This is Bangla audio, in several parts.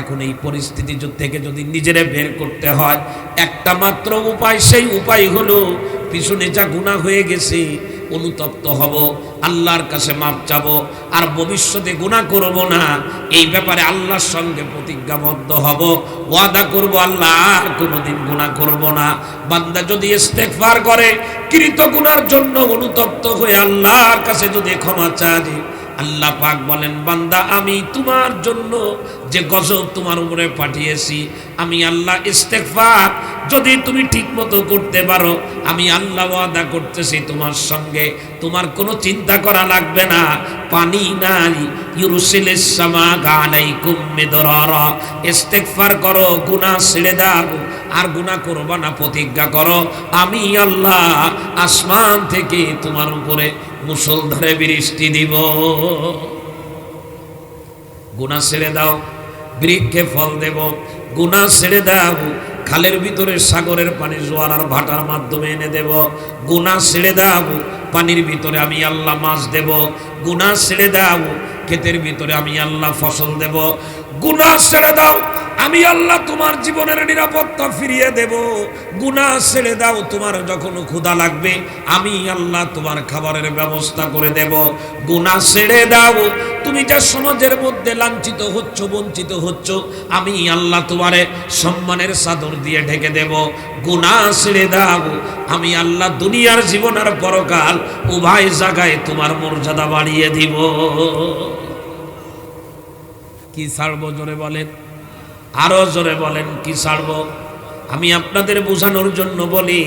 এখন এই পরিস্থিতি থেকে যদি নিজেরে বের করতে হয়, একটা মাত্র উপায়, সেই উপায় হলো পিছনে যা গুণা হয়ে গেছে, অনুতপ্ত হব, আল্লাহর কাছে মাপ চাবো, আর ভবিষ্যতে গুণা করব না। এই ব্যাপারে আল্লাহর সঙ্গে প্রতিজ্ঞাবদ্ধ হব। ওয়াদা করব, আল্লাহ আর কোনোদিন গুণা করব না। বান্দা যদি ইস্তেগফার করে, কৃত গুণার জন্য অনুতপ্ত হয়ে আল্লাহর কাছে যদি ক্ষমা চায়, আল্লাহ পাক বলেন, বান্দা, আমি তোমার জন্য যে গজব তোমার উপরে পাঠিয়েছি, আমি আল্লাহ ইস্তেগফার। যদি তুমি ঠিক মতো করতে পারো, আমি আল্লাহ ওয়াদা করতেছি তোমার সঙ্গে। তোমার কোনো চিন্তা করা লাগবে না। পানি নাই, ইউরুসিলিস সামা আলাইকুম মিদরারা। ইস্তেগফার করো, গুনাহ ছেড়ে দাও, আর গুনাহ করবা না, প্রতিজ্ঞা করো। আমি আল্লাহ আসমান থেকে তোমার উপরে মুসলধারে বৃষ্টি দিব। গুনাহ ছেড়ে দাও। বৃক্ষে ফল দেব গুণা ছেড়ে দাও খালের ভিতরে সাগরের পানি, জোয়ার আর ভাটার মাধ্যমে এনে দেব। গুণা ছেড়ে দাও পানির ভিতরে আমি আল্লাহ মাছ দেব। গুণা ছেড়ে দাও ক্ষেতের ভিতরে আমি আল্লাহ ফসল দেব। গুনাহ ছেড়ে দাও। আমি আল্লাহ তোমার জীবনের নিরাপত্তা ফিরিয়ে দেব। গুনাহ ছেড়ে দাও, তোমার যখন ক্ষুধা লাগবে, আমি আল্লাহ তোমার খাবারের ব্যবস্থা করে দেব। গুনাহ ছেড়ে দাও। তুমি যে সমাজের মধ্যে লাঞ্ছিত হচ্ছ, বঞ্চিত হচ্ছ, আমি আল্লাহ তোমারে সম্মানের সাদর দিয়ে ঢেকে দেব। গুনাহ ছেড়ে দাও। আমি আল্লাহ দুনিয়ার জীবন আর পরকাল উভয় জায়গায় তোমার মর্যাদা বাড়িয়ে দিব। কি ছাড়ব? জোরে বলেন। আরও জোরে বলেন, কি ছাড়ব? আমি আপনাদের বোঝানোর জন্য বলি,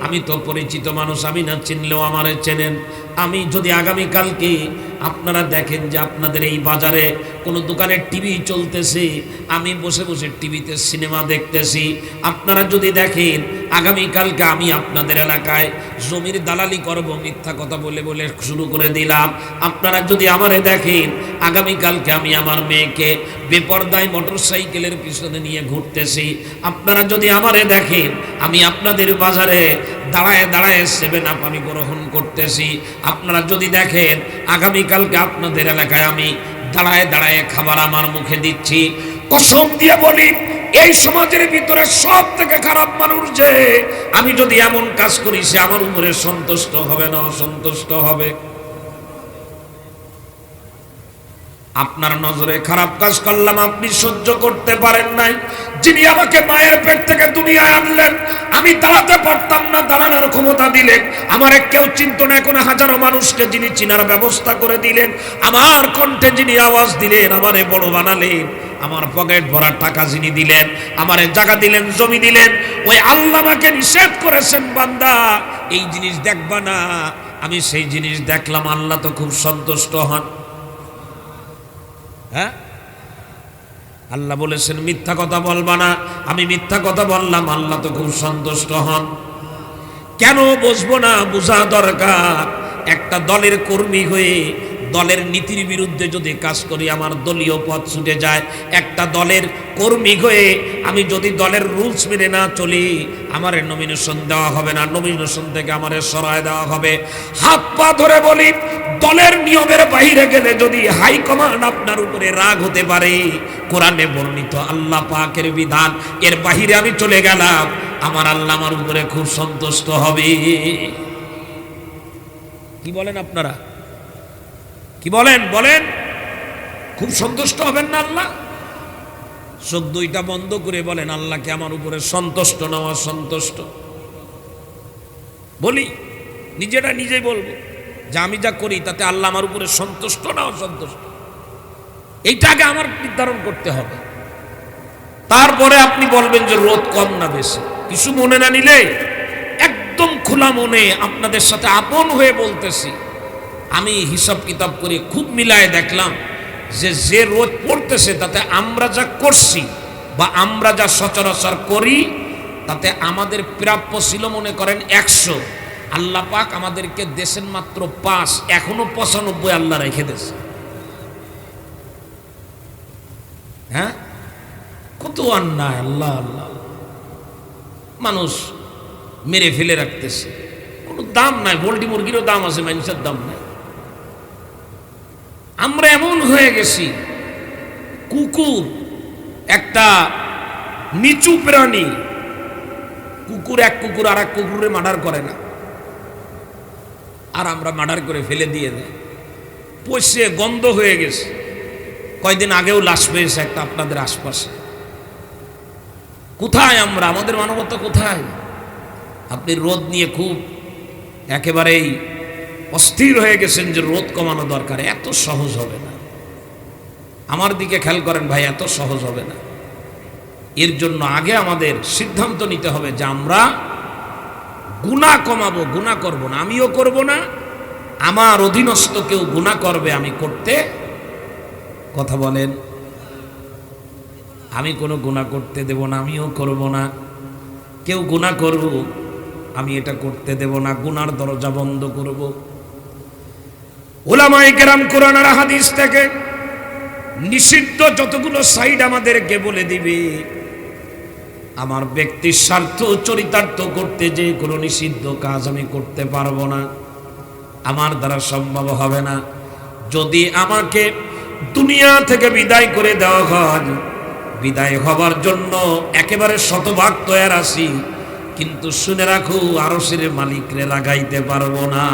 আমি তো পরিচিত মানুষ আমি না চিনলেও আমারে চেনেন। আমি যদি আগামীকালকে আপনারা দেখেন যে আপনাদের এই বাজারে কোনো দোকানে টিভি চলতেছে। আমি বসে বসে টিভিতে সিনেমা দেখতেছি। আপনারা যদি দেখেন, আগামীকালকে আমি আপনাদের এলাকায় জমির দালালি করব, মিথ্যা কথা বলে বলে শুরু করে দিলাম। আপনারা যদি আমারে দেখেন, আগামীকালকে আমি আমার মেয়েকে বেপর্দায় মোটর সাইকেলের পিছনে নিয়ে ঘুরতেছি। আপনারা যদি আমারে দেখেন, আমি আপনাদের বাজারে দাঁড়ায় দাঁড়ায় সেভেন আপ আমি গ্রহণ করতেছি। আপনারা যদি দেখেন, আগামীকালকে আপনাদের এলাকায় আমি দাঁড়ায় দাঁড়ায় খাবার আমার মুখে দিচ্ছি। কসম দিয়ে বলি, এই সমাজের ভিতরে সব থেকে খারাপ মানুষ যে, আমি যদি এমন কাজ করি, সে আমার উপরে সন্তুষ্ট হবে না, অসন্তুষ্ট হবে। আপনার নজরে খারাপ কাজ করলাম, আপনি সহ্য করতে পারেন নাই। যিনি আমাকে মায়ের পেট থেকে দুনিয়ায় আনলেন, আমি দাঁড়াতে পারতাম না, দাঁড়ানোর ক্ষমতা দিলেন। আমার কেউ চিন্ত না কোনো হাজারো মানুষকে যিনি চিনার ব্যবস্থা করে দিলেন। আমার কণ্ঠে যিনি আওয়াজ দিলেন, আমারে বড় বানালেন। আমার পকেট ভরা টাকা যিনি দিলেন, আমারে জায়গা দিলেন, জমি দিলেন। ওই আল্লাহ আমাকে নিষেধ করেছেন, বান্দা, এই জিনিস দেখবা না। আমি সেই জিনিস দেখলাম, আল্লাহ তো খুব সন্তুষ্ট হন। হ্যাঁ? আল্লাহ বলেছেন, মিথ্যা কথা বলবা না। আমি মিথ্যা কথা বললাম, আল্লাহ তো খুব সন্তুষ্ট হন। কেন বুঝব না, বোঝা দরকার। একটা দলের কর্মী হয়ে দলের নীতির বিরুদ্ধে যদি কাজ করি, আমার দলীয় পথ ছুটে যায়। একটা দলের কর্মী হয়ে আমি যদি দলের রুলস মেনে না চলি, আমার নমিনেশন দেওয়া হবে না। নমিনেশন থেকে আমার সরায় দেওয়া হবে। হাত পা ধরে বলি, দলের নিয়মের বাইরে গেলে যদি হাইকমান্ড আপনার উপরে রাগ হতে পারে, কোরআনে বর্ণিত আল্লাহ পাকের বিধান, এর বাহিরে আমি চলে গেলাম, আমার আল্লাহ আমার উপরে খুব সন্তুষ্ট হবে। কি বলেন আপনারা? কি বলেন বলেন। খুব সন্তুষ্ট হবেন না আল্লাহ? চোখ দুইটা বন্ধ করে বলেন, আল্লাহকে আমার উপরে সন্তুষ্ট না অসন্তুষ্ট। বলি, নিজেরা নিজেই বলব যে আমি যা করি তাতে আল্লাহ আমার উপরে সন্তুষ্ট না অসন্তুষ্ট? এইটা আগে আমার নির্ধারণ করতে হবে। তারপরে আপনি বলবেন যে রোদ কম না বেশি। কিছু মনে না নিলে একদম খোলা মনে আপনাদের সাথে আপন হয়ে বলতেছি। আমি হিসাব কিতাব করে, খুব মিলায় দেখলাম যে যে রোদ পড়তেছে তাতে আমরা যা করছি বা আমরা যা সচরাচর করি, তাতে আমাদের প্রাপ্য ছিল মনে করেন একশো। আল্লাহ পাক আমাদেরকে দেশের মাত্র পাঁচ, এখনও পঁচানব্বই আল্লাহ রেখে দিয়েছে। হ্যাঁ? কত অন্যায়, আল্লাহ আল্লাহ। মানুষ মেরে ফেলে রাখতেছে। কোনো দাম নাই, পোলট্রি মুরগিরও দাম আছে, মানুষের দাম নাই। আমরা এমন হয়ে গেছি, কুকুর একটা নিচু প্রাণী, কুকুর এক কুকুর আর এক কুকুরে মার্ডার করে না। আর আমরা মার্ডার করে ফেলে দিয়ে দেয় পচে গন্ধ হয়ে গেছে। কয়দিন আগেও লাশ পেয়েছে একটা আপনাদের আশপাশে। কোথায় আমরা? আমাদের মানবতা কোথায়? আপনি রোদ নিয়ে খুব একেবারেই অস্থির হয়ে গেছেন যে রোদ কমানো দরকার, এত সহজ হবে না। আমার দিকে খেয়াল করেন ভাই, এত সহজ হবে না। এর জন্য আগে আমাদের সিদ্ধান্ত নিতে হবে যে আমরা গুণা কমাবো গুণা করব না। আমিও করব না, আমার অধীনস্থ কেউ গুণা করবে, আমি করতে কথা বলেন। আমি কোনো গুণা করতে দেব না, আমিও করব না। কেউ গুণা করব, আমি এটা করতে দেব না, গুনার দরজা বন্ধ করব। ওলামাই কোরআন আর হাদিস থেকে নিষিদ্ধ যতগুলো সাইড আমাদেরকে বলে দিবে, আমার ব্যক্তির স্বার্থ চরিতার্থ করতে যে কোনো নিষিদ্ধ কাজ আমি করতে পারব না, আমার দ্বারা সম্ভব হবে না। যদি আমাকে দুনিয়া থেকে বিদায় করে দেওয়া হয়, বিদায় হবার জন্য একেবারে শতভাগ তৈয়ার আছি, কিন্তু শুনে রাখো আরসের মালিকরে লাগাইতে পারব না।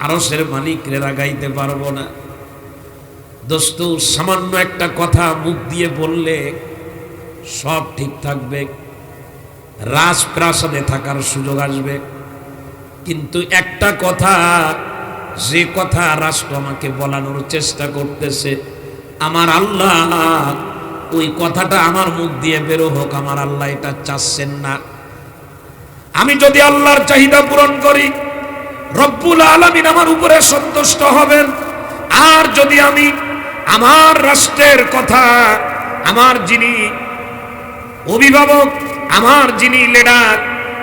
আরসের মালিকরে লাগাইতে পারব না। দোস্ত, সামান্য একটা কথা মুখ দিয়ে বললে সব ঠিক থাকবে। রাজপ্রাসাদে থাকার সুযোগ আসবে। কিন্তু একটা কথা, যে কথা রাষ্ট্র আমাকে বলানোর চেষ্টা করতেছে, আমার আল্লাহ, ওই কথাটা আমার মুখ দিয়ে বেরো হোক, আমার আল্লাহ এটা চাচ্ছেন না। আমি যদি আল্লাহর চাহিদা পূরণ করি রব্বুল আলমিন আমার উপরে সন্তুষ্ট হবেন। আর যদি আমি আমার রাষ্ট্রের কথা, আমার যিনি অভিভাবক, আমার যিনি লিডার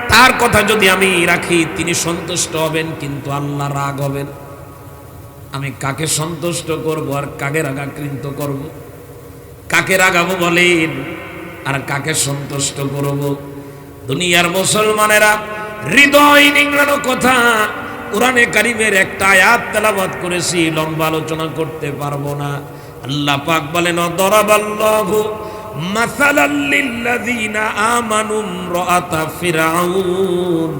তার কথা যদি আমি রাখি, তিনি সন্তুষ্ট হবেন, কিন্তু আল্লাহ রাগ হবেন। আমি কাকে সন্তুষ্ট করব আর কাকে রাগাকৃত করব? কাকে রাগাবো বলেন? আর কাকে সন্তুষ্ট করব? দুনিয়ার মুসলমানেরা হৃদয় নিংড়ানো কথা কোরআনে কারিমের একটা আয়াত তেলাবাদ করেছি, লম্বা আলোচনা করতে পারব না। আল্লাহ পাক বলেন দরাবাল্লাহু মাসালাল লিল্লাযিনা আমানু ইমরাআতা ফিরআউন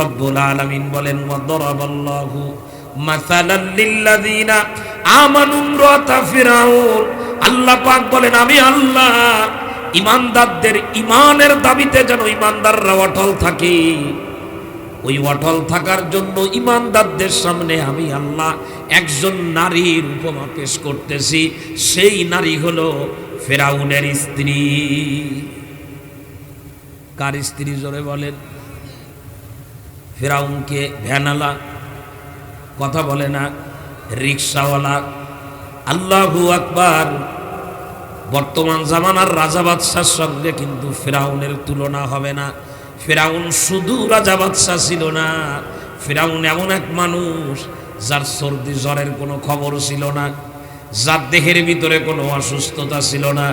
রব্বুল আলামিন বলেন ওয়া দরাবাল্লাহু মাসালাল লিল্লাযিনা আমানু ইমরাআতা ফিরআউন আল্লাহ পাক বলেন, আমি আল্লাহ ইমানদারদের ইমানের দাবিতে যেন ইমানদাররা অটল থাকে। ওই অটল থাকার জন্য ইমানদারদের সামনে আমি আল্লাহ একজন নারীর উপমা পেশ করতেছি। সেই নারী হলো ফেরাউনের স্ত্রী। কার স্ত্রী জোরে বলেন? ফেরাউনকে ভ্যানালা কথা বলে না রিক্সাওয়ালা আল্লাহু আকবার। বর্তমান জামানার রাজা বাদশার সঙ্গে কিন্তু ফেরাউনের তুলনা হবে না। ফেরাউন শুধু রাজা বাদশাহ ছিল না। ফেরাউন এমন এক মানুষ যার সর্দি জ্বরের কোনো খবর ছিল না, যার দেহের ভিতরে কোনো অসুস্থতা ছিল না।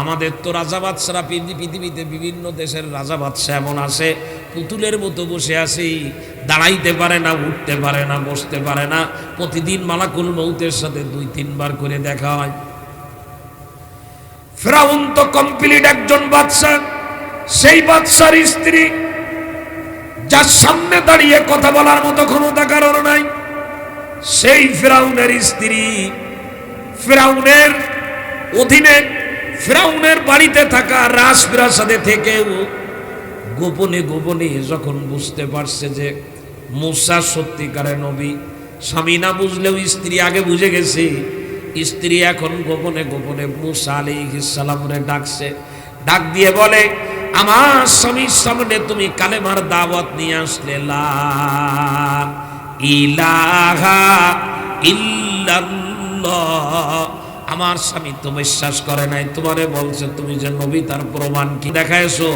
আমাদের তো রাজা বাদশারা পৃথিবীতে বিভিন্ন দেশের রাজা বাদশাহ এমন আছে, পুতুলের মতো বসে আছি, দাঁড়াইতে পারে না, উঠতে পারে না, বসতে পারে না। প্রতিদিন মালাকুল মৌতের সাথে দুই, তিনবার করে দেখা হয়। ফেরাউন তো কমপ্লিট একজন বাদশাহ। সেই বাদশার স্ত্রী, যার সামনে দাঁড়িয়ে কথা বলার মতো ক্ষমতা কারণ নাই, সেই ফেরাউনের স্ত্রী। ফেরাউনের অধীনে, ফেরাউনের বাড়িতে থাকা রাজপ্রাসাদে থেকেও গোপনে গোপনে যখন বুঝতে পারছে যে মুসা সত্যিকারে নবী, স্বামী না বুঝলেও স্ত্রী আগে বুঝে গেছে, স্ত্রী এখন গোপনে গোপনে মুসা আলী সালামরে ডাকছে। ডাক দিয়ে বলে আমার স্বামীর সামনে তুমি কালেমার দাওয়াত নিয়ে আসলে ইলাহা ইল্লাল্লাহ। আমার স্বামী তো বিশ্বাস করে নাই, তোমারে বলছে, তুমি যে নবী, তার প্রমাণ কি? দেখাইছো,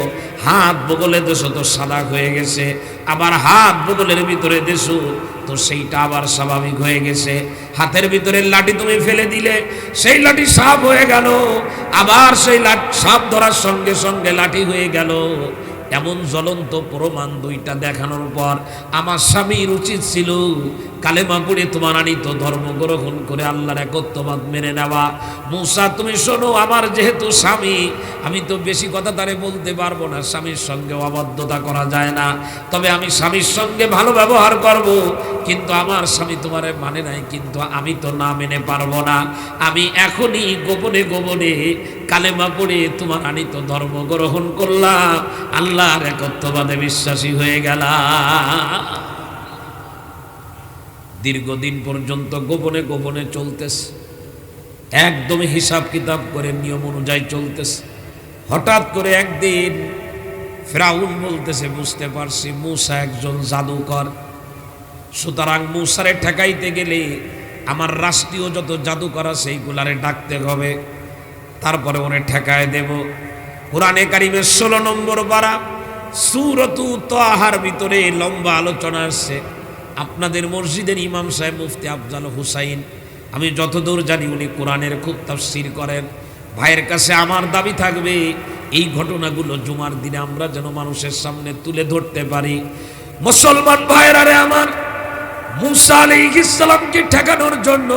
হাত বগলে দেশো তো সাদা হয়ে গেছে, আবার হাত বগলের ভিতরে দেশো তো সেইটা আবার স্বাভাবিক হয়ে গেছে। হাতের ভিতরে লাঠি তুমি ফেলে দিলে, সেই লাঠি সাপ হয়ে গেল, আবার সেই লাঠি সাপ ধরার সঙ্গে সঙ্গে লাঠি হয়ে গেল। এমন জ্বলন্ত প্রমাণ দুইটা দেখানোর পর আমার স্বামীর উচিত ছিল কালেমা পড়ে তোমার আনিত ধর্ম গ্রহণ করে আল্লাহর একত্ববাদ মেনে নেওয়া। মুসা, তুমি শোনো, আমার যেহেতু স্বামী, আমি তো বেশি কথা তারে বলতে পারব না, স্বামীর সঙ্গে অবাধ্যতা করা যায় না। তবে আমি স্বামীর সঙ্গে ভালো ব্যবহার করব, কিন্তু আমার স্বামী তোমারে মানে নাই, কিন্তু আমি তো না মেনে পারব না। আমি এখনই গোপনে গোপনে কালেমা পড়ে তোমার আনিত ধর্ম গ্রহণ করলাম, আল্লাহর একত্ববাদে বিশ্বাসী হয়ে গেলাম। দীর্ঘদিন পর্যন্ত গোপনে গোপনে চলতেছে। একদম হিসাব কিতাব করে নিয়ম অনুযায়ী চলতেছে। হঠাৎ করে একদিন ফেরাউন বলতেছে, বুঝতে পারছি, মূসা একজন জাদুকর। সুতরাং মূসারে ঠেকাইতে গেলে আমার রাষ্ট্রীয় যত জাদুকর আছে সেইগুলারে ডাকতে হবে। তারপরে ওনে ঠেকায় দেব। কোরআনে কারিমের ষোলো নম্বর পারা, সুরতু তোহার ভিতরে লম্বা আলোচনা আসছে। আপনাদের মসজিদের ইমাম সাহেব মুফতি আফজাল হুসাইন। আমি যতদূর জানি উনি কোরআনের খুব তাফসির করেন। ভাইয়ের কাছে আমার দাবি থাকবে, এই ঘটনাগুলো জুমার দিনে আমরা যেন মানুষের সামনে তুলে ধরতে পারি। মুসলমান ভাইয়েরা রে আমার, মুসা আলাইহিসসালামকে ঠেকানোর জন্য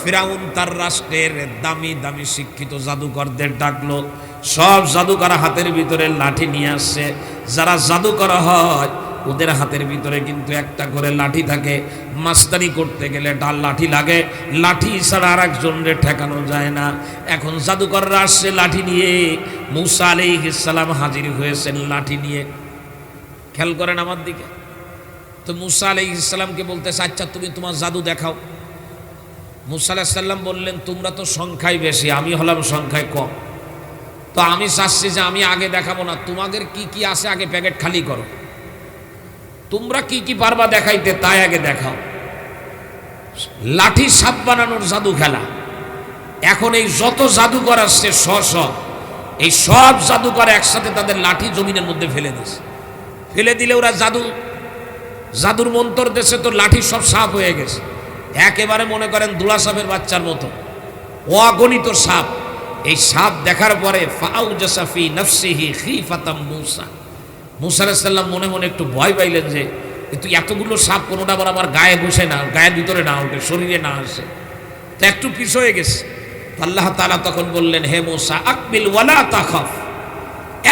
ফিরাউন তার রাষ্ট্রের দামি দামি শিক্ষিত জাদুকরদের ডাকলো। সব জাদুকর হাতের ভিতরে লাঠি নিয়ে আসছে। যারা জাদুকর হয় ওদের হাতের ভিতরে কিন্তু একটা করে লাঠি থাকে। মাস্তানি করতে গেলে ডাল লাঠি লাগে। লাঠি ছাড়া আর একজনরে ঠেকানো যায় না। এখন জাদুকররা আসছে লাঠি নিয়ে। মুসা আলাইহিসসালাম হাজির হয়েছেন লাঠি নিয়ে। খেয়াল করেন আমার দিকে? তো মুসা আলাই ইসলামকে বলতেছে আচ্ছা তুমি তোমার জাদু দেখাও। মুসা আলাহিসাল্লাম বললেন, তোমরা তো সংখ্যায় বেশি, আমি হলাম সংখ্যায় কম। তো আমি চাচ্ছি যে আমি আগে দেখাবো না। তোমাদের কি কি আছে? আগে প্যাকেট খালি করো। তোমরা কি কি পারবা দেখাইতে, তাই আগে দেখাও। লাঠি সাপ বানানোর জাদু খেলা। এখন এই যত জাদুকর আসছে, স এই সব জাদুকর একসাথে তাদের লাঠি জমিনের মধ্যে ফেলে দিছে। ফেলে দিলে ওরা জাদু, জাদুর মন্তর দেশে তো লাঠি সব সাপ হয়ে গেছে। একেবারে মনে করেন দুলা সাপের বাচ্চার মতো। অগণিত সাপ। এই সাপ দেখার পরে ফাউ জাসাফি নফসিহি খিফাতাম মুসা। মুসা সাল্লাম মনে মনে একটু ভয় পাইলেন যে কিন্তু এতগুলো সাপ কোনোটা আবার আমার গায়ে ঘুষে না, গায়ের ভিতরে না ওঠে শরীরে না আসে? তো একটু পিছ হয়ে গেছে। আল্লাহ তালা তখন বললেন, হে মোসা আকবিল ওয়ালা তাখাফ।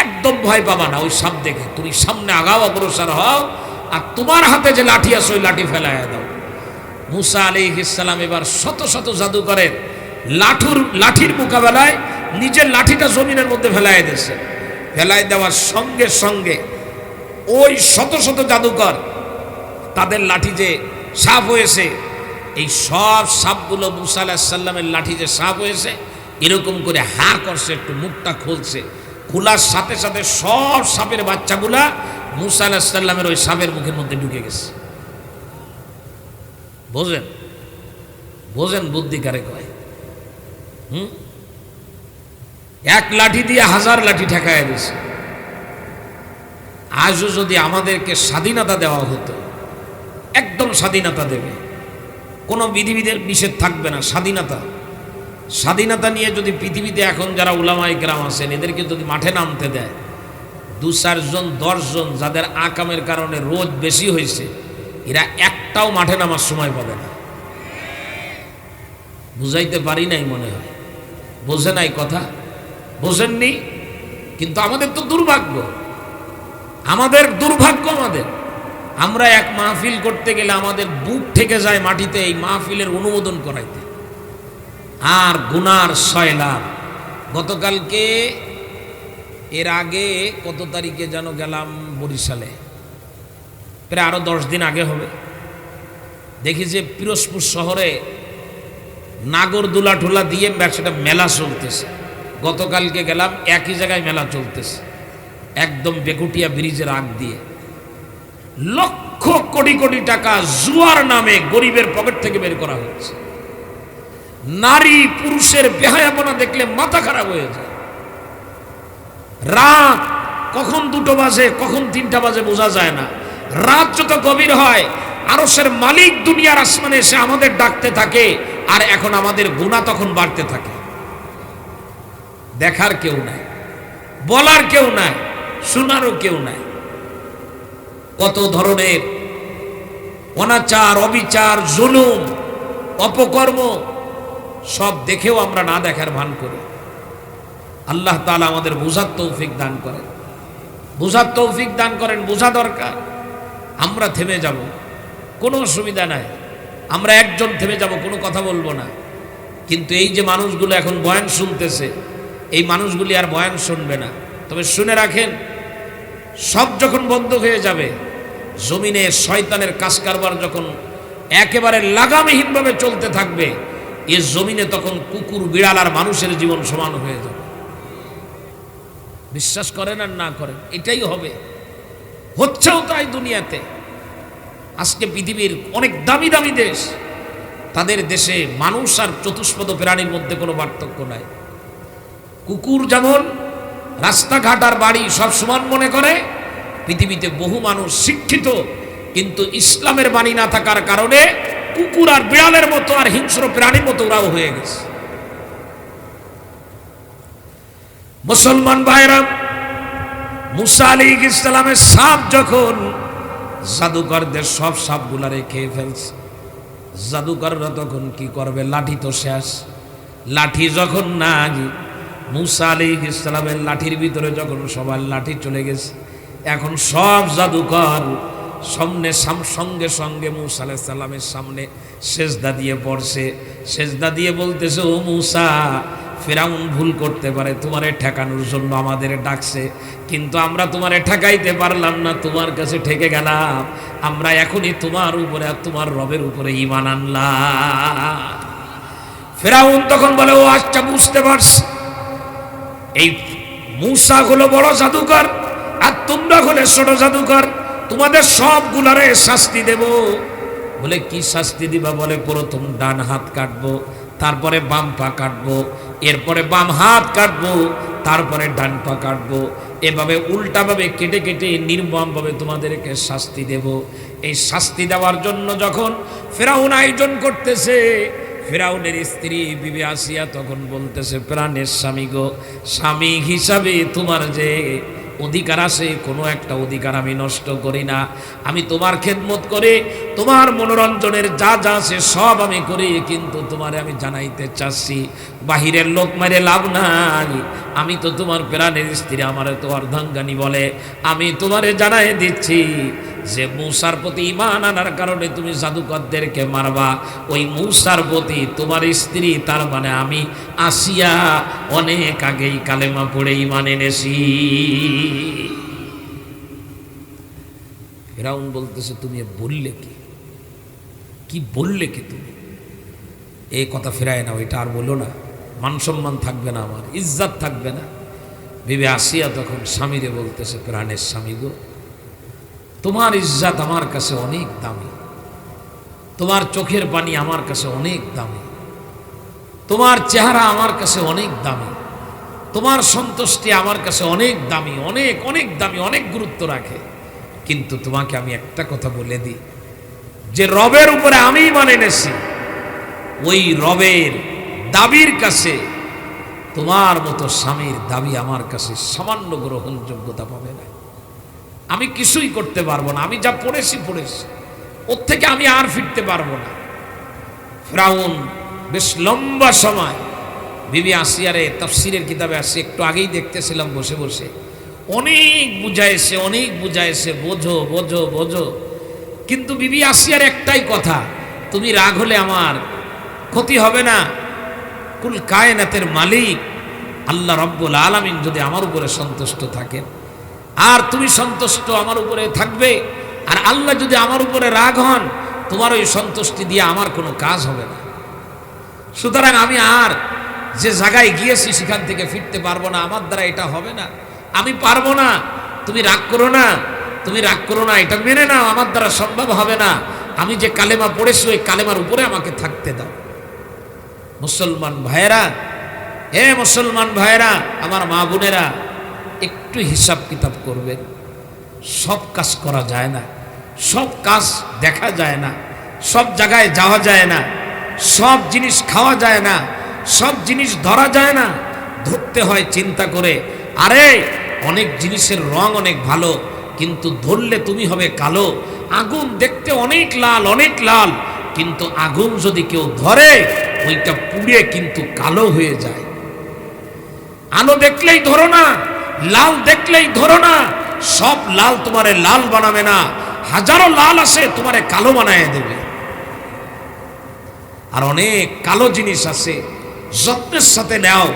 একদম ভয় পাবা না, ওই সাপ দেখে। তুমি সামনে আগাও, অগ্রসর হও, আর তোমার হাতে যে লাঠি আছে, ওই লাঠি ফেলাইয়া দাও। মুসা আলী ইসলাম এবার শত শত জাদুকরের লাঠুর, লাঠির মোকাবেলায় নিজের লাঠিটা জমিনের মধ্যে ফেলাই দিয়েছে। ফেলাই দেওয়ার সঙ্গে সঙ্গে ওই শত শত জাদুকর, তাদের লাঠি যে সাপ হয়েছে, এই সব সাপগুলো মুসা আলাহিসাল্লামের লাঠি যে সাপ হয়েছে, এরকম করে হা করছে, একটু মুখটা খুলছে। খোলার সাথে সাথে সব সাপের বাচ্চাগুলা মুসা আলাহিসাল্লামের ওই সাপের মুখের মধ্যে ঢুকে গেছে। বোঝেন? বোঝেন বুদ্ধি কারে কয়? হুম? এক লাঠি দিয়ে হাজার লাঠি ঠেকায় দিছে। আজও যদি আমাদেরকে স্বাধীনতা দেওয়া হতো, একদম স্বাধীনতা দেবে। কোনো বিধিবিধের নিষেধ থাকবে না, স্বাধীনতা। স্বাধীনতা নিয়ে যদি পৃথিবীতে এখন যারা উলামাই গ্রাম আছেন, এদেরকে যদি মাঠে নামতে দেয়, দু চারজন, দশজন যাদের আকামের কারণে রোদ বেশি হয়েছে, এরা একটাও মাঠে নামার সময় পাবে না। বুঝাইতে পারি নাই মনে হয়। বোঝে নাই কথা? বোঝেননি? কিন্তু আমাদের তো দুর্ভাগ্য। আমাদের দুর্ভাগ্য আমাদের। আমরা এক মাহফিল করতে গেলে আমাদের বুক থেকে যায় মাটিতে এই মাহফিলের অনুমোদন করাইতে। আর গুনার লাভ। গতকালকে এর আগে কত তারিখে যেন গেলাম বরিশালে। প্রায় আরও দশ দিন আগে হবে। দেখি যে পিরোজপুর শহরে নাগরদোলা ঠোলা দিয়ে ব্যবসাটা মেলা চলতেছে। গতকালকে গেলাম একই জায়গায় মেলা চলতেছে। একদম বেকুটিয়া ব্রিজের আগ দিয়ে। লক্ষ কোটি কোটি টাকা জুয়ার নামে গরিবের পকেট থেকে বের করা হচ্ছে। নারী পুরুষের বেহায়াপনা দেখলে মাথা খারাপ হয়ে যায়। রাত কখন দুটো বাজে, কখন তিনটা বাজে বোঝা যায় না। রাত যত গভীর হয় আরসের মালিক দুনিয়ার আসমানে এসে আমাদের ডাকতে থাকে আর এখন আমাদের গুণা তখন বাড়তে থাকে। দেখার কেউ নাই, বলার কেউ নাই। শোনারও কেউ নাই। কত ধরনের অনাচার, অবিচার, জুলুম, অপকর্ম, সব দেখেও আমরা না দেখার ভান করি। আল্লাহ তাআলা আমাদের বোঝার তৌফিক দান করেন। বোঝার তৌফিক দান করেন, বোঝা দরকার। আমরা থেমে যাব, কোনো অসুবিধা নাই। আমরা একজন থেমে যাব, কোনো কথা বলব না। কিন্তু এই যে মানুষগুলো এখন বয়ান শুনতেছে, এই মানুষগুলি আর বয়ান শুনবে না। তবে শুনে রাখেন, সব যখন বন্ধ হয়ে যাবে, জমিনে শয়তানের কাজ কারবার যখন একেবারে লাগামহীনভাবে চলতে থাকবে, এ জমিনে তখন কুকুর, বিড়াল আর মানুষের জীবন সমান হয়ে যাবে। বিশ্বাস করেন আর না করেন, এটাই হবে। হচ্ছেও তাই দুনিয়াতে। আজকে পৃথিবীর অনেক দামি দামি দেশ, তাদের দেশে মানুষ আর চতুষ্পদ প্রাণীর মধ্যে কোনো পার্থক্য নাই। কুকুর যেমন রাস্তাঘাট আর বাড়ি সব সমান মনে করে। পৃথিবীতে বহু মানুষ শিক্ষিত, কিন্তু ইসলামের বাণী না থাকার কারণে কুকুর আর বিড়ালের মতো আর হিংস্র প্রাণীর মতো ওরাও হয়ে গেছে। মুসলমান ভাইরা মুসা আলী ইসলামের সাপ যখন জাদুকরদের সব সাপগুলারে খেয়ে ফেলছে, জাদুকররা তখন কি করবে? লাঠি তো শেষ। লাঠি যখন নাই মুসা আলী ইসলামের লাঠির ভিতরে যখন সবার লাঠি চলে গেছে, এখন সব জাদুকর সামনে সাম- সঙ্গে সঙ্গে মুসা আলাইহিস সালামের সামনে সেজদা দিয়ে পড়ছে। সেজদা দিয়ে বলতেছে, ও মুসা, ফেরাউন ভুল করতে পারে, তোমারে ঠেকানোর জন্য আমাদের ডাকছে। কিন্তু আমরা তোমারে ঠেকাইতে পারলাম না, তোমার কাছে ঠেকে গেলাম। আমরা এখনই তোমার উপরে আর তোমার রবের উপরে ইমান আনলাম। ফেরাউন তখন বলে, ও আচ্ছা বুঝতে পারছি। এই মূসা হলো বড় জাদুকর, আর তোমরা হলে ছোট জাদুকর, তোমাদের সবগুলারে শাস্তি দেব। বলে, কি শাস্তি দিবা? বলে, প্রথম ডান হাত কাটবো, তারপরে বাম পা কাটবো, এরপরে বাম হাত কাটবো, তারপরে ডান পা কাটবো। এভাবে উল্টাভাবে কেটে কেটে নির্মমভাবে তোমাদেরকে শাস্তি দেব। এই শাস্তি দেওয়ার জন্য যখন ফেরাউন আয়োজন করতেছে ফেরাউনের স্ত্রী বিবি আসিয়া তখন বলতেছে, প্রাণের স্বামী গো, স্বামী হিসাবে তোমার যে অধিকার আছে, কোনো একটা অধিকার আমি নষ্ট করি না। আমি তোমার খেদমত করে, তোমার মনোরঞ্জনের যা যা আছে সব আমি করি, কিন্তু তোমারে আমি জানাইতে চাচ্ছি, বাহিরের লোক মারে লাভ নাই। আমি তো তোমার প্রাণের স্ত্রী, আমার তো অর্ধাঙ্গানি বলে। আমি তোমারে জানাই দিচ্ছি যে মূসার প্রতি ইমান আনার কারণে তুমি জাদুকরদেরকে মারবা, ওই মূসার প্রতি তোমার স্ত্রী, তার মানে আমি, আসিয়া অনেক আগেই কালেমা পড়ে ইমান এনেছি। ফেরাউন বলতেছে, তুমি বললে কি? কি বললে কি তুমি? এই কথা ফেরায় না ওইটা আর বলো না। মান সম্মান থাকবে না আমার, ইজ্জাত থাকবে না। ভেবে আসিয়া তখন স্বামীরে বলতেছে, প্রাণের স্বামী গো তোমার ইজ্জাত আমার কাছে অনেক দামি। তোমার চোখের পানি আমার কাছে অনেক দামি। তোমার চেহারা আমার কাছে অনেক দামি। তোমার সন্তুষ্টি আমার কাছে অনেক দামি, অনেক অনেক দামি, অনেক গুরুত্ব রাখে। কিন্তু তোমাকে আমি একটা কথা বলে দিই। যে রবের উপরে আমি মানে এনেছি, ওই রবের দাবির কাছে তোমার মতো স্বামীর দাবি আমার কাছে সামান্য গ্রহণযোগ্যতা পাবে না। আমি কিছুই করতে পারব না। আমি যা পড়েছি পড়েছি। ওর থেকে আমি আর ফিরতে পারব না। ফ্রাউন, বেশ লম্বা সময় বিবি আসিয়ারে তাফসিরের কিতাবে আসছে একটু আগেই দেখতেছিলাম বসে বসে। অনেক বুঝাইছে অনেক বুঝাইছে, বোঝো বোঝো বোঝো। কিন্তু বিবি আসিয়ার একটাই কথা, তুমি রাগ হলে আমার ক্ষতি হবে না। কুল কায়নাতের মালিক আল্লাহ রব্বুল আলামিন যদি আমার উপরে সন্তুষ্ট থাকেন। আর তুমি সন্তুষ্ট আমার উপরে থাকবে, আর আল্লাহ যদি আমার উপরে রাগ হন, তোমার ওই সন্তুষ্টি দিয়ে আমার কোনো কাজ হবে না। সুতরাং আমি আর যে জায়গায় গিয়েছি সেখান থেকে ফিরতে পারব না, আমার দ্বারা এটা হবে না। আমি পারব না, তুমি রাগ করো না, তুমি রাগ করো না, এটা মেনে নাও, আমার দ্বারা সম্ভব হবে না। আমি যে কালেমা পড়েছি, ওই কালেমার উপরে আমাকে থাকতে দাও। মুসলমান ভাইয়েরা হে মুসলমান ভাইয়েরা, আমার মা বোনেরা একটু হিসাব কিতাব করবেন সব কাজ করা যায় না, সব কাজ দেখা যায় না, সব জায়গায় যাওয়া যায় না, সব জিনিস খাওয়া যায় না, সব জিনিস ধরা যায় না। ধরতে হয় চিন্তা করে, আরে অনেক জিনিসের রং অনেক ভালো, কিন্তু ধরলে তুমি হবে কালো, আগুন দেখতে অনেক লাল অনেক লাল, কিন্তু আগুন যদি কেউ ধরে, ওইটা পুড়ে কিন্তু কালো হয়ে যায়। আলো দেখলেই ধরো না লাল দেখলেই ধরো না, সব লাল তোমারে লাল বানাবে না, হাজারো লাল আছে তোমারে কালো বানায় দেবে। আর অনেক কালো জিনিস আছে, যত্নের সাথে নাও,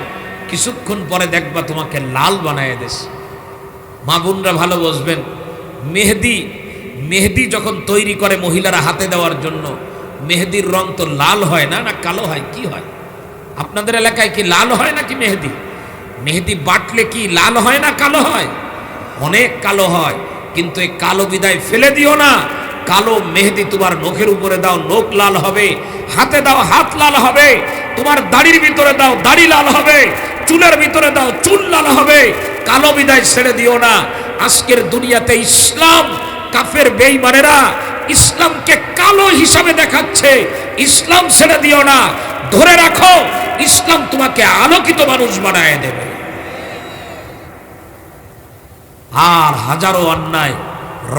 কিছুক্ষণ পরে দেখবা তোমাকে লাল বানায় দেশ মা বোনরা ভালো বসবেন মেহেদি মেহেদি যখন তৈরি করে মহিলারা হাতে দেওয়ার জন্য, মেহেদির রং তো লাল হয় না না কালো হয়, কি হয়? আপনাদের এলাকায় কি লাল হয় নাকি মেহেদি? মেহেদি বাটলে কি লাল হয় না কালো হয়? অনেক কালো হয়, কিন্তু এই কালো বিদায় ফেলে দিও না। কালো মেহেদি তোমার নখের উপরে দাও, নখ লাল হবে, হাতে দাও, হাত লাল হবে, তোমার দাড়ির ভিতরে দাও, দাড়ি লাল হবে, চুলের ভিতরে দাও, চুল লাল হবে। কালো বিদায় ছেড়ে দিও না। আজকের দুনিয়াতে ইসলাম কাফের বেইমানেরা ইসলামকে কালো হিসাবে দেখাচ্ছে। ইসলাম ছেড়ে দিও না। ধরে রাখো, ইসলাম তোমাকে আলোকিত মানুষ বানায় দেবে। আর হাজারো অন্যায়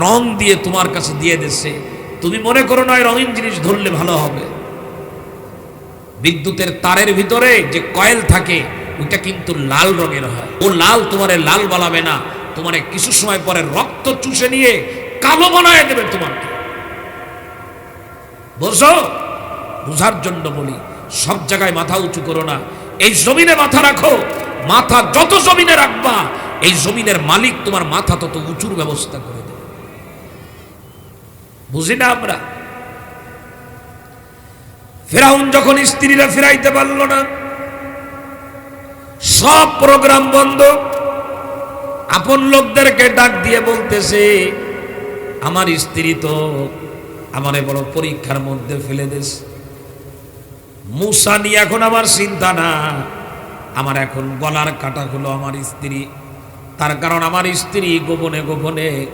রং দিয়ে তোমার কাছে দিয়ে দিচ্ছে তুমি মনে করো নয় রঙিন জিনিস ধরলে ভালো হবে। বিদ্যুতের তারের ভিতরে যে কয়েল থাকে, ওইটা কিন্তু লাল রঙের হয়। ও লাল তোমারে লাল বানাবে না, তোমারে কিছু সময় পরে রক্ত চুষে নিয়ে কালো বানায় দেবে তোমাকে। বুঝো বুঝার জন্য বলি সব জায়গায় মাথা উঁচু করো না। এই জমিনে মাথা রাখো। মাথা যত জমিনে রাখবা, এই জমিনের মালিক তোমার মাথা তত উঁচুর ব্যবস্থা করে দেবে। বুঝি না আমরা? ফেরাউন যখন স্ত্রীরা ফেরাইতে পারল না, সব প্রোগ্রাম বন্ধ। আপন লোকদেরকে ডাক দিয়ে বলতেছে, আমার স্ত্রী তো আমারে বড় পরীক্ষার মধ্যে ফেলে দিস মুসা নিয়ে এখন আমার চিন্তা না। আমার এখন গলার কাটা হলো আমার স্ত্রী। তার কারণ আমার স্ত্রী গোপনে গোপনে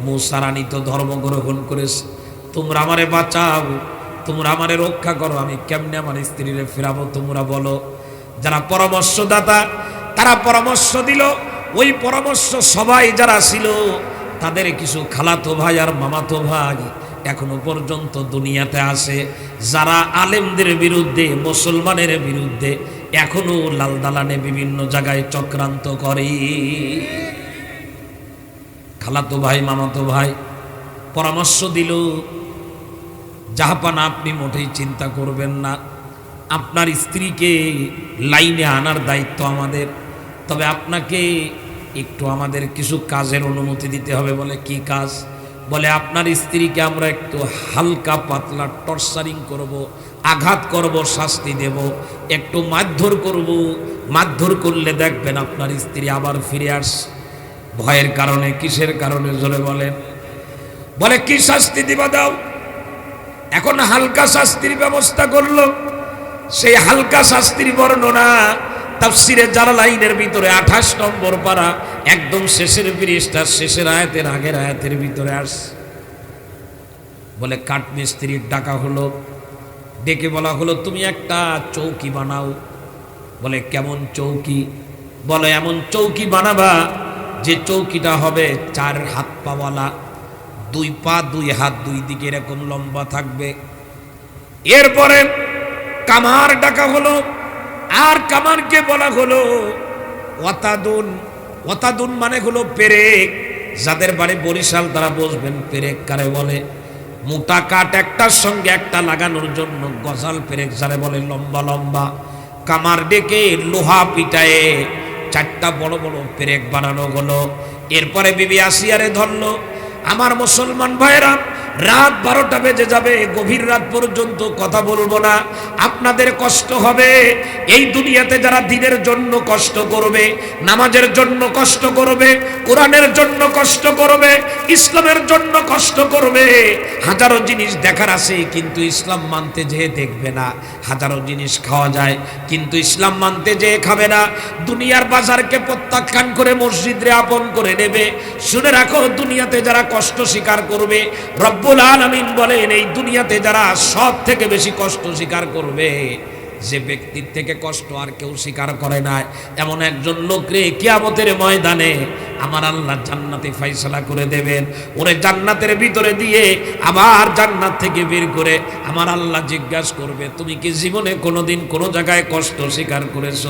মুসারানি তো ধর্ম গ্রহণ করেছে। তোমরা আমারে বাঁচাও, তোমরা আমারে রক্ষা করো। আমি কেমনে আমার স্ত্রীরে ফেরাবো তোমরা বলো। যারা পরামর্শদাতা, তারা পরামর্শ দিল। ওই পরামর্শ সবাই যারা ছিল, তাদের কিছু খালাতো ভাই আর মামাতো ভাই এখনও পর্যন্ত দুনিয়াতে আছে। যারা আলেমদের বিরুদ্ধে, মুসলমানের বিরুদ্ধে এখনও লাল দালানে বিভিন্ন জায়গায় চক্রান্ত করে। খালাতো ভাই, মামাতো ভাই, পরামর্শ দিল, জাহাপানা, আপনি মোটেই চিন্তা করবেন না। আপনার স্ত্রীকে লাইনে আনার দায়িত্ব আমাদের। তবে আপনাকে একটু আমাদের কিছু কাজের অনুমতি দিতে হবে বলে কি কাজ? বলে, আপনার স্ত্রীকে আমরা একটু হালকা পাতলা টর্চারিং করব, আঘাত করব, শাস্তি দেব, একটু মারধর করব। মারধর করলে দেখবেন আপনার স্ত্রী আবার ফিরে আস, ভয়ের কারণে, কিসের কারণে জোরে বলেন বলে, কি শাস্তি দিবা দাও? এখন হালকা শাস্তির ব্যবস্থা করল। সেই হালকা শাস্তির বর্ণনা তাফসিরে জালালাইনের ভিতরে আঠাশ নম্বর পারা, একদম শেষের পৃষ্ঠা, শেষের আয়াতের আগের আয়াতের ভিতরে আস বলে, কাঠ মিস্ত্রির ডাকা হলো, ডেকে বলা হলো, তুমি একটা চৌকি বানাও। বলে, কেমন চৌকি? বলে, এমন চৌকি বানাবা যে চৌকিটা হবে চার হাত পাওয়ালা, দুই পা, দুই হাত, দুই দিকে এরকম লম্বা থাকবে। এরপরে কামার ডাকা হলো আর কামারকে বলা হলো, ওয়াতাদুন ওয়াতাদুন মানে হলো পেরেক। যাদের বাড়ি বরিশাল, তারা বসবেন পেরেক কারে বলে। মোটা কাঠ একটার সঙ্গে একটা লাগানোর জন্য গজাল পেরেক, যারে বলে লম্বা লম্বা। কামার ডেকে লোহা পিটায়ে চারটা বড় বড় পেরেক বানানো হলো। এরপরে বিবি আসিয়ারে ধরলো, আমার মুসলমান ভাইরা রাত বারোটা বেজে যাবে, গভীর রাত পর্যন্ত কথা বলব না। আপনাদের কষ্ট হবে। এই দুনিয়াতে যারা দিনের জন্য কষ্ট করবে, নামাজের জন্য কষ্ট করবে, কোরআনের জন্য কষ্ট করবে, ইসলামের জন্য কষ্ট করবে, হাজারো জিনিস দেখার আছে, কিন্তু ইসলাম মানতে যেয়ে দেখবে না। হাজারো জিনিস খাওয়া যায়, কিন্তু ইসলাম মানতে যেয়ে খাবে না। দুনিয়ার বাজারকে প্রত্যাখ্যান করে মসজিদরে আপন করে নেবে। শুনে রাখো, দুনিয়াতে যারা কষ্ট স্বীকার করবে রব্বুল আলামিন বলেন, এই দুনিয়াতে যারা সব থেকে বেশি কষ্ট স্বীকার করবে, যে ব্যক্তির থেকে কষ্ট আর কেউ স্বীকার করে না এমন একজন লোক রে, কিয়ামতের ময়দানে আমার আল্লাহ জান্নাতে ফাইসলা করে দেবেন। ওরে জান্নাতের ভিতরে দিয়ে আবার জান্নাত থেকে বের করে আমার আল্লাহ জিজ্ঞাসা করবে, তুমি কি জীবনে কোনোদিন কোনো জায়গায় কষ্ট স্বীকার করেছ?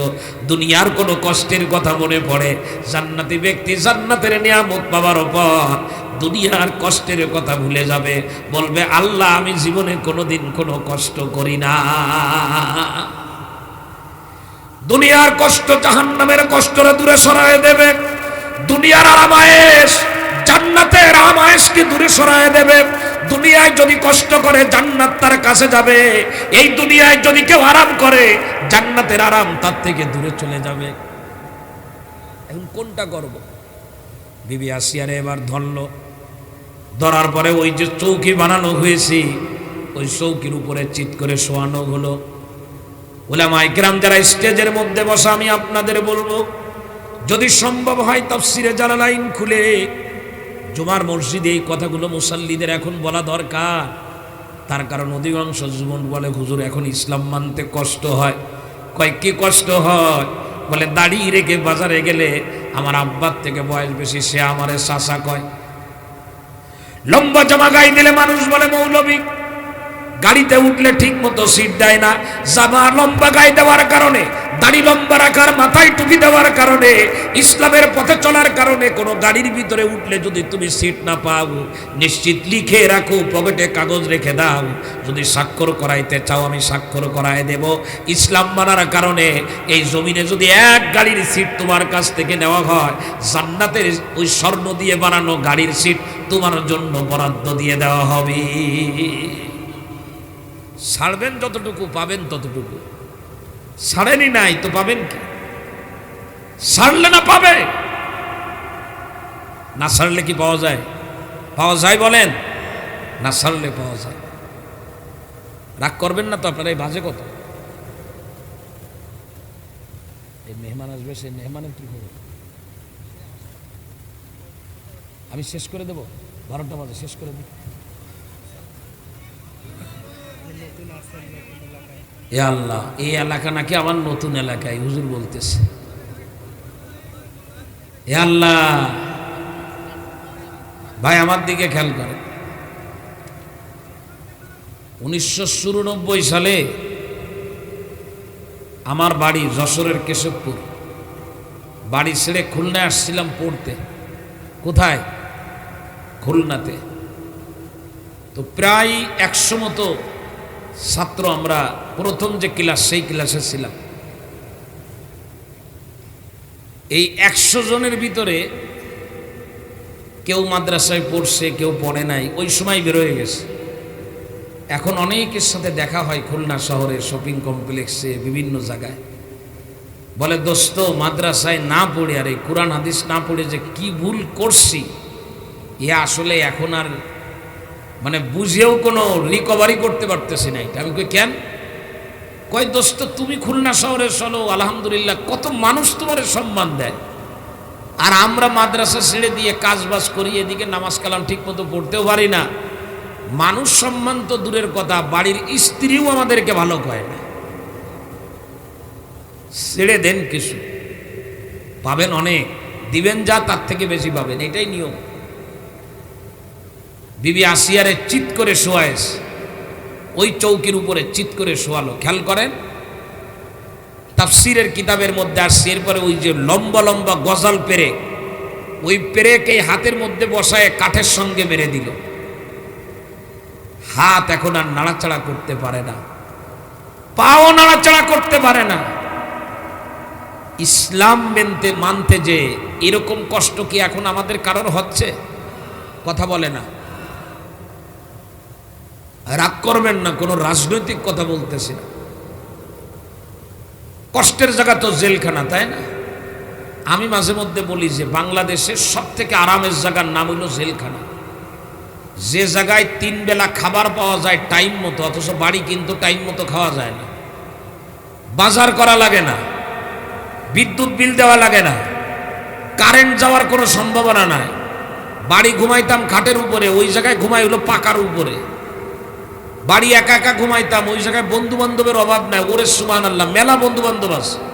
দুনিয়ার কোনো কষ্টের কথা মনে পড়ে? জান্নাতি ব্যক্তি জান্নাতের নিয়ামত পাওয়ার পর দুনিয়ার কষ্টের কথা ভুলে যাবে, বলবে, আল্লাহ, আমি জীবনে কোনোদিন কোনো কষ্ট করি না। দুনিয়ার কষ্ট জাহান্নামের কষ্টরে দূরে সরায় দেবে। দুনিয়ার আরামায়েশ, জান্নাতের আরামায়েশকে দূরে সরায় দেবে। দুনিয়ায় যদি কষ্ট করে, জান্নাত তার কাছে যাবে। এই দুনিয়ায় যদি কেউ আরাম করে, জান্নাতের আরাম তার থেকে দূরে চলে যাবে। এখন কোনটা করব? বিবি আসিয়ারে এবার ধরলো ধরার পরে ওই যে চৌকি বানানো হয়েছে, ওই চৌকির উপরে চিত করে শোয়ানো হলো। ওলামা ইকরাম যারা স্টেজের মধ্যে বসা, আমি আপনাদের বলব, যদি সম্ভব হয় তফসিরে লাইন খুলে জুমার মসজিদে এই কথাগুলো মুসাল্লিদের এখন বলা দরকার। তার কারণ অধিকাংশ জীবন বলে, হুজুর, এখন ইসলাম মানতে কষ্ট হয়। কয়, কি কষ্ট হয়? বলে দাঁড়িয়ে রেখে বাজারে গেলে আমার আব্বার থেকে বয়স বেশি, সে আমারে শাসা কয়। লম্বা জামা গায়ে দিলে মানুষ বলে, মৌলবী, গাড়িতে উঠলে ঠিক মতো সিট দেয় না। জামা লম্বা গায়ে দেওয়ার কারণে দাড়ি লম্বা রাখার, মাথায় টুপি দেওয়ার কারণে, ইসলামের পথে চলার কারণে কোনো গাড়ির ভিতরে উঠলে যদি তুমি সিট না পাও, নিশ্চিত লিখে রাখো, পকেটে কাগজ রেখে দাও। যদি স্বাক্ষর করাইতে চাও, আমি স্বাক্ষর করাই দেব। ইসলাম মানার কারণে এই জমিনে যদি এক গাড়ির সিট তোমার কাছ থেকে নেওয়া হয়, জান্নাতের ওই স্বর্ণ দিয়ে বানানো গাড়ির সিট তোমার জন্য বরাদ্দ দিয়ে দেওয়া হবে। ছাড়বেন যতটুকু, পাবেন ততটুকু। ছাড়েনি নাই তো পাবেন কি? ছাড়লে না পাবে? না ছাড়লে কি পাওয়া যায়? পাওয়া যায় বলেন। না ছাড়লে পাওয়া যায়। রাগ করবেন না তো আপনারা, এই বাজে কত এই মেহমান আসবে, সেই মেহমানের কি হবে আমি শেষ করে দেব? বারোটা বাজে, শেষ করে দিই। এ আল্লাহ, এই এলাকা নাকি আমার নতুন এলাকায়, হুজুর বলতেছে। এ আল্লাহ, ভাই আমার দিকে খেয়াল করে উনিশশো চুরানব্বই সালে আমার বাড়ি যশোরের কেশবপুর। বাড়ি ছেড়ে খুলনায় আসছিলাম পড়তে। কোথায়? খুলনাতে। তো প্রায় একশো মতো ছাত্র আমরা প্রথম যে ক্লাস, সেই ক্লাসে ছিলাম। এই একশো জনের ভিতরে কেউ মাদ্রাসায় পড়ছে, কেউ পড়ে নাই, ওই সময় বেরোয় গেছে। এখন অনেকের সাথে দেখা হয় খুলনা শহরে, শপিং কমপ্লেক্সে, বিভিন্ন জায়গায়। বলে, দোস্ত, মাদ্রাসায় না পড়ে, আর এই কোরআন, হাদিস না পড়ে যে কি ভুল করছি? এ আসলে এখন আর মানে বুঝেও কোনো রিকভারি করতে পারতেছি না এটা। আমি কেন? কয়, দোস্ত, তুমি খুলনা শহরে চলো, আলহামদুলিল্লাহ, কত মানুষ তোমার সম্মান দেয়। আর আমরা মাদ্রাসা ছেড়ে দিয়ে কাজ বাজ করি, এদিকে নামাজ কালাম ঠিক মতো পড়তেও পারি না। মানুষ সম্মান তো দূরের কথা, বাড়ির স্ত্রীও আমাদেরকে ভালো কয় না। ছেড়ে দেন কিছু। পাবেন অনেক, দিবেন যা, তার থেকে বেশি পাবেন, এটাই নিয়ম। বিবি আসিয়ারে চিত করে শোয়ায়েস। ওই চৌকির উপরে চিত করে শোয়ালো। খেয়াল করেন? তাফসিরের কিতাবের মধ্যে আসছে, এরপরে ওই যে লম্বা লম্বা গজাল পেরে ওই পেরেকে হাতের মধ্যে বসায় কাঠের সঙ্গে মেরে দিল। হাত এখন আর নাড়াচাড়া করতে পারে না। পাও নাড়াচাড়া করতে পারে না। ইসলাম মেনতে মানতে যে এরকম কষ্ট কি এখন আমাদের কারোর হচ্ছে? কথা বলে না। রাগ করবেন না, কোনো রাজনৈতিক কথা বলতেছি না। কষ্টের জায়গা তো জেলখানা, তাই না? আমি মাঝে মধ্যে বলি যে বাংলাদেশের সব থেকে আরামের জায়গার নাম হলো জেলখানা। যে জায়গায় তিন বেলা খাবার পাওয়া যায় টাইম মতো, অথচ বাড়ি কিন্তু টাইম মতো খাওয়া যায় না। বাজার করা লাগে না, বিদ্যুৎ বিল দেওয়া লাগে না, কারেন্ট যাওয়ার কোনো সম্ভাবনা নাই। বাড়ি ঘুমাইতাম খাটের উপরে, ওই জায়গায় ঘুমাই হলো পাকার উপরে। বাড়ি একা একা ঘুমাইতাম, ওই জায়গায় বন্ধু বান্ধবের অভাব নাই। ওরে সুমান আল্লাহ মেলা বন্ধু বান্ধব আছে।